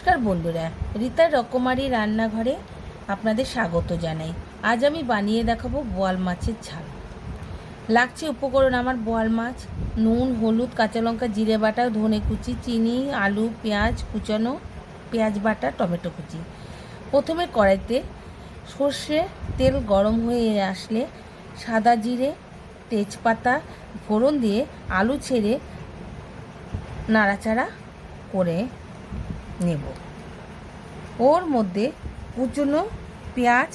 নমস্কার বন্ধুরা, রীতার রকমারি রান্নাঘরে আপনাদের স্বাগত জানাই। আজ আমি বানিয়ে দেখাবো বোয়াল মাছের ঝাল। লাগছে উপকরণ আমার বোয়াল মাছ, নুন, হলুদ, কাঁচা লঙ্কা, জিরে বাটা, ধনে কুচি, চিনি, আলু, পেঁয়াজ কুচানো, পেঁয়াজ বাটা, টমেটো কুচি। প্রথমে কড়াইতে সর্ষে তেল গরম হয়ে আসলে সাদা জিরে, তেজপাতা, ফোড়ন দিয়ে আলু ছেড়ে নাড়াচাড়া করে নেব। ওর মধ্যে কুচনো পেঁয়াজ,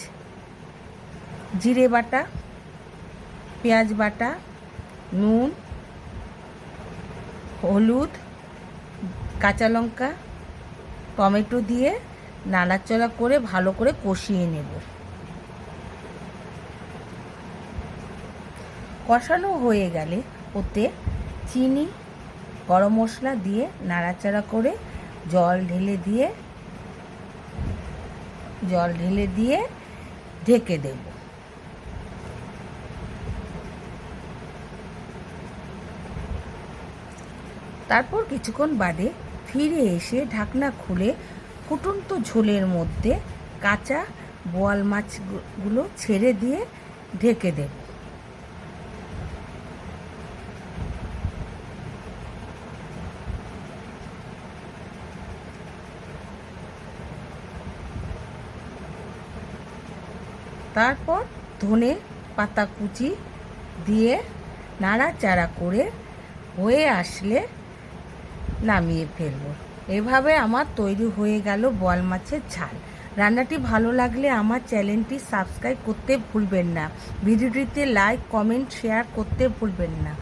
জিরে বাটা, পেঁয়াজ বাটা, নুন, হলুদ, কাঁচা লঙ্কা, টমেটো দিয়ে নাড়াচড়া করে ভালো করে কষিয়ে নেব। কষানো হয়ে গেলে ওতে চিনি, গরম মশলা দিয়ে নাড়াচাড়া করে জল ঢেলে দিয়ে, জল ঢেলে দিয়ে ঢেকে দেব। তারপর কিছুক্ষণ বাদে ফিরে এসে ঢাকনা খুলে ফুটন্ত ঝোলের মধ্যে কাঁচা বোয়াল মাছগুলো ছেড়ে দিয়ে ঢেকে দেব। তারপর ধনে পাতা কুচি দিয়ে নাড়াচাড়া করে হয়ে আসলে নামিয়ে ফেলব। এভাবে আমার তৈরি হয়ে গেল বল মাছের ঝাল। রান্নাটি ভালো লাগলে আমার চ্যানেলটি সাবস্ক্রাইব করতে ভুলবেন না। ভিডিওটিতে লাইক, কমেন্ট, শেয়ার করতে ভুলবেন না।